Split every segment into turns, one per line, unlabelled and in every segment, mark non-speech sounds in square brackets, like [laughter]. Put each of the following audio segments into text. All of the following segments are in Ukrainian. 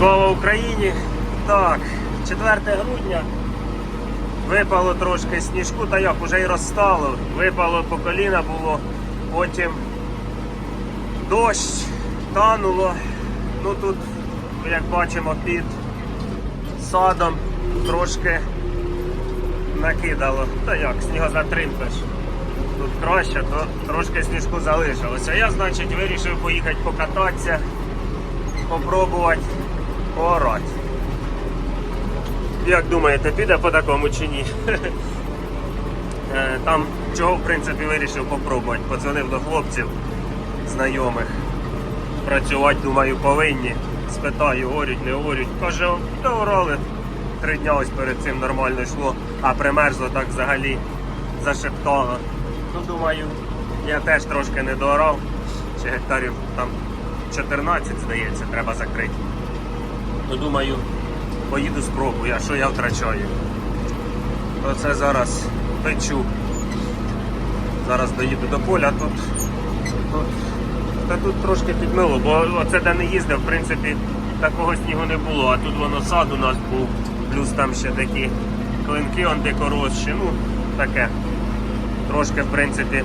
Слава Україні! Так, 4 грудня випало трошки сніжку, та як уже й розстало. Випало по коліна було, потім дощ, тануло. Ну тут, як бачимо, під садом трошки накидало. Та як, снігозатримка ж. Тут краще, то трошки сніжку залишилося. Я, значить, вирішив поїхати покататися, попробувати поорати. Як думаєте, піде по такому чи ні? [laughs] Е, Там чого в принципі вирішив попробувати. Подзвонив до хлопців знайомих. Працювати, думаю, повинні. Спитаю, горють, не горють. Каже, та орали. Три дня ось перед цим нормально йшло, а примерзло так взагалі зашептало. Ну, думаю, я теж трошки не доорав. Ще гектарів там 14, здається, треба закрити. Ну, думаю, поїду спробую, а що я втрачаю. Оце зараз печу. Зараз доїду до поля, тут, тут, та тут трошки підмило, бо оце де не їздив, в принципі, такого снігу не було, а тут воно сад у нас був, плюс там ще такі клинки он ну таке. Трошки, в принципі, е,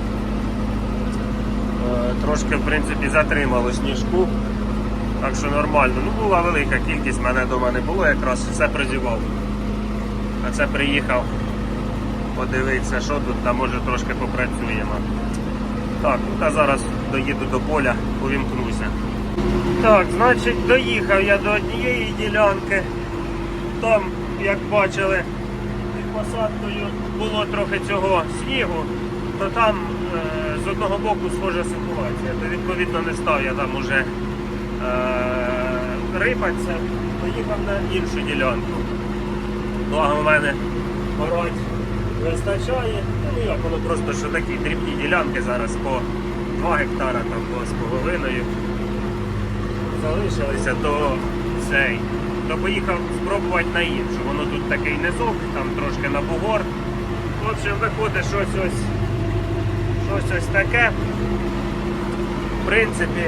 трошки, в принципі, затримало сніжку. Так що нормально. Ну була велика кількість, мене вдома не було, якраз все прозівав. А це приїхав подивитися, що тут, та може трошки попрацюємо. Так, ну та зараз доїду до поля, увімкнуся. Так, значить, доїхав я до однієї ділянки. Там, як бачили, під посадкою було трохи цього снігу, то там е, з одного боку схожа ситуація. То відповідно не став я там уже рипатися, поїхав на іншу ділянку. Благо в мене город вистачає. Ну як воно просто що такі дрібні ділянки зараз по 2 гектара, там 2,5 залишилися, то цей. То поїхав спробувати на іншу. Воно тут такий низок, там трошки на бугор. В общем, виходить щось ось, щось ось таке. В принципі,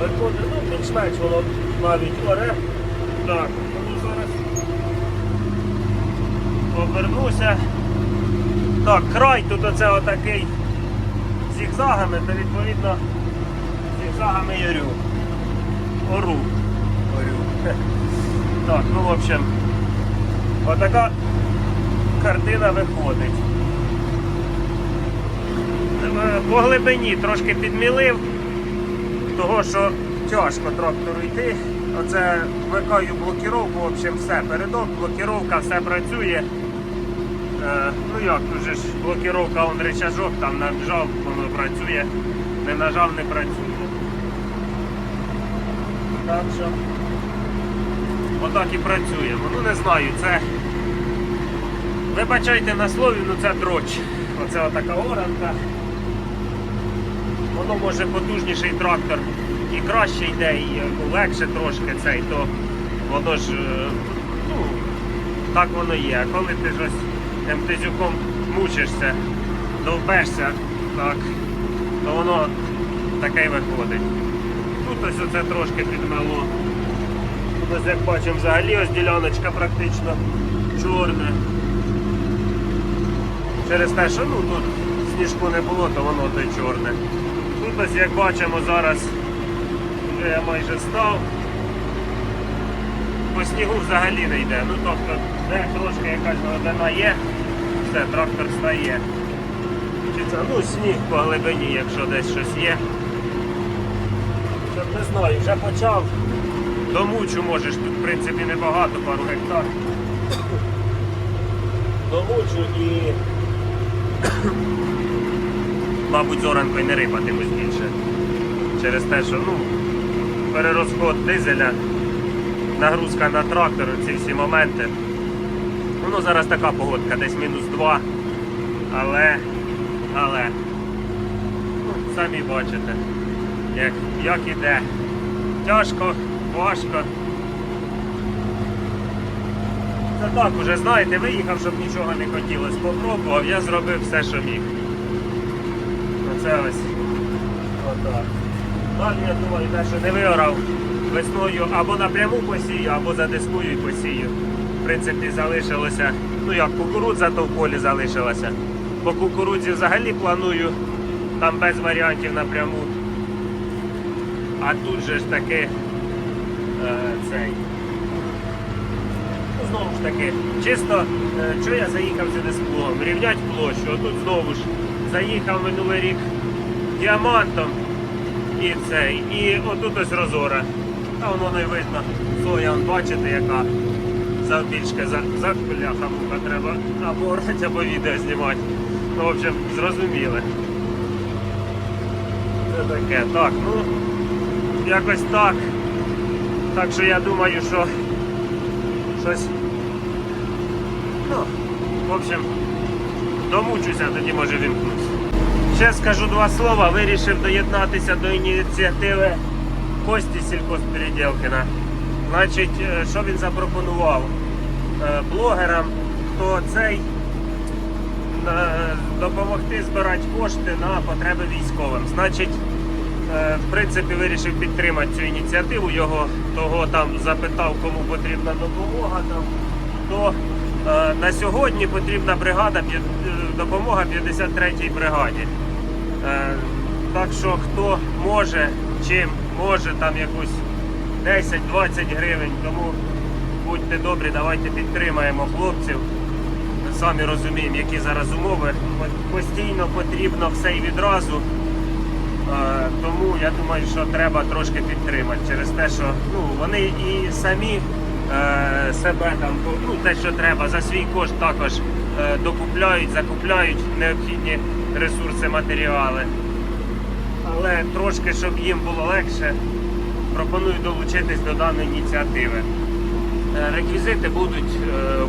виходить, ну, більш-менш воно навіть оре. Так, ну зараз повернуся. Так, край тут оце отакий зігзагами, то відповідно зігзагами й орю. Ору. Орю. [laughs] Так, ну в общем, отака картина виходить. Е, По глибині трошки підмілив, того що тяжко трактору йти. Оце вмикаю блокіровку, в общем, все, передок, блокіровка, все працює. Е, ну як, тут же ж блокіровка, он рычажок, там нажав, воно працює, не нажав, не працює. Так що отак і працюємо. Ну не знаю, це. Вибачайте на слові, ну це дроч. Оце отака оранка. Воно може потужніший трактор і краще йде, і легше трошки цей, то воно ж е, ну, так воно є. А коли ти ж ось МТЗюком мучишся, довбешся, так, то воно таке й виходить. Тут ось оце трошки підмело. Тут ось як бачимо взагалі ось діляночка практично чорна. Через те, що ну, тут сніжку не було, то воно то чорне. Тут як бачимо зараз вже я майже став. По снігу взагалі не йде. Ну тобто, де трошки якась глибина є, все, трактор стає. Чи це, ну, сніг по глибині, якщо десь щось є. Щоб не знаю, вже почав. Домучу можеш, тут в принципі небагато, пару гектар. Домучу і мабуть зоранкою не рипатимусь більше. Через те, що ну, перерозход дизеля, нагрузка на трактор, ці всі моменти. Воно зараз така погодка, десь мінус 2. Але, але, ну, самі бачите, як, як іде. Тяжко, важко. Це так уже, знаєте, виїхав, щоб нічого не хотілося. Попробував, я зробив все, що міг. Оце. Отак. Далі я думаю, що не виорав, весною або напряму посію, або задискую і посію. В принципі, залишилося, ну як кукурудза, то в полі залишилася. По кукурудзі взагалі планую там без варіантів напряму. А тут же ж таки е, цей. Ну, знову ж таки, чисто, е, що я заїхав сюди з? Рівнять площу. Отут знову ж заїхав минулий рік діамантом і цей. І отут ось розора. Та воно не видно. Соя, вон, бачите, яка завбільшки за, за бляха муха треба або орати, або відео знімати. Ну, в общем, зрозуміли. Це таке. Так, ну, якось так. Так що я думаю, що щось. Ну, в общем, домучуся, тоді може вімкнусь. Ще скажу два слова. Вирішив доєднатися до ініціативи Кості сількоспереділкіна. Значить, е, що він запропонував Е, блогерам, хто цей е, допомогти збирати кошти на потреби військовим. Значить, в принципі, вирішив підтримати цю ініціативу. Його того там запитав, кому потрібна допомога. Там, то на сьогодні потрібна бригада, е, допомога 53-й бригаді. Е, Так що хто може, чим може там якусь 10-20 гривень, тому будьте добрі, давайте підтримаємо хлопців. Самі розуміємо, які зараз умови. Постійно потрібно все і відразу. Е, Тому я думаю, що треба трошки підтримати через те, що ну, вони і самі е, себе там, ну, те, що треба, за свій кошт також е, докупляють, закупляють необхідні ресурси, матеріали. Але трошки, щоб їм було легше, пропоную долучитись до даної ініціативи. Е, Реквізити будуть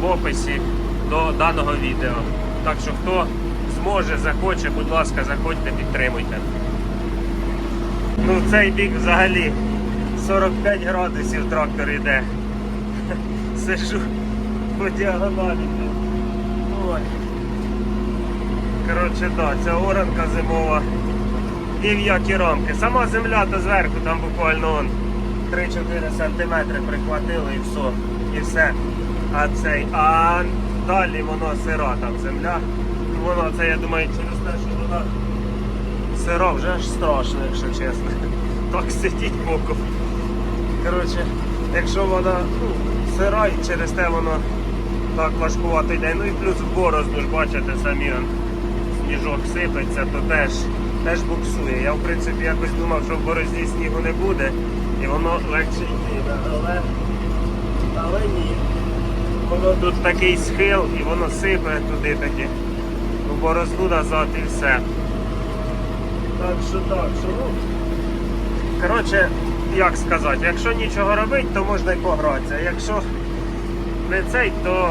в описі до даного відео. Так що хто зможе, захоче, будь ласка, заходьте, підтримуйте. Ну цей бік взагалі 45 градусів трактор йде. Сижу по діагоналі. Ой. Коротше, да, ця оранка зимова. І м'які рамки. Сама земля то зверху, там буквально он 3-4 см прихватило і все. І все. А цей, а далі воно сира там земля. Воно це, я думаю, через те, що вона сира вже аж страшно, якщо чесно. [laughs] Так сидіть боком. Коротше, якщо вона ну, сира і через те воно так важкувато йде. Ну і плюс в борозну ж бачите самі он, сніжок сипеться, то теж, теж буксує. Я в принципі якось думав, що в борозні снігу не буде і воно легше йде. Але, але ні. Воно тут такий схил і воно сипе туди тоді. В борозну назад і все. Так що так, що ну. Коротше, як сказати, якщо нічого робити, то можна й погратися. Якщо не цей, то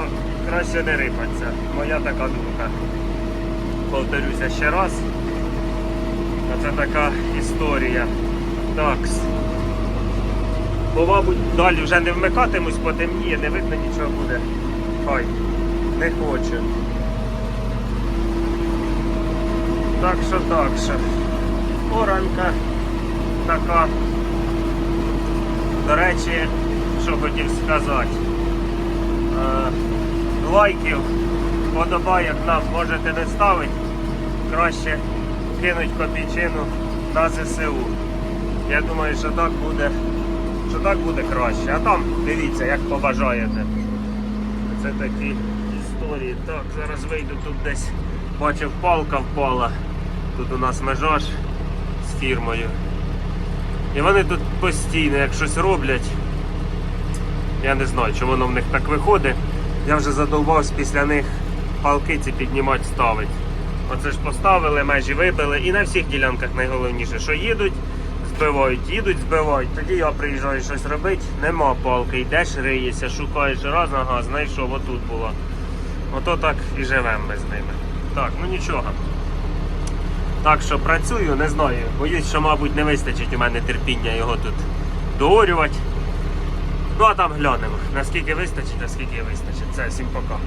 краще не рипатися. Моя така думка. Повторюся ще раз. Оце така історія. Такс. Бо, мабуть, далі вже не вмикатимусь, потемніє, не видно нічого буде. Хай. Не хочу. Так що так що. Оранка така. До речі, що хотів сказати. Е, лайків, подобайок нам можете не ставити. Краще кинуть копійчину на ЗСУ. Я думаю, що так буде, що так буде краще. А там дивіться, як побажаєте. Це такі історії. Так, зараз вийду тут десь. Бачив, палка впала. Тут у нас межа з фірмою. І вони тут постійно, як щось роблять. Я не знаю, чи воно в них так виходить. Я вже задовбався після них палки ці піднімати, ставити. Оце ж поставили, межі вибили. І на всіх ділянках найголовніше, що їдуть, збивають, їдуть, збивають. Тоді я приїжджаю щось робити, нема палки, йдеш, риєшся, шукаєш раз, ага, знайшов, отут було. Ото так і живемо ми з ними. Так, ну нічого. Так що працюю, не знаю. Боюсь, що, мабуть, не вистачить у мене терпіння його тут доорювати. Ну а там глянемо, наскільки вистачить, наскільки вистачить. Це всім пока.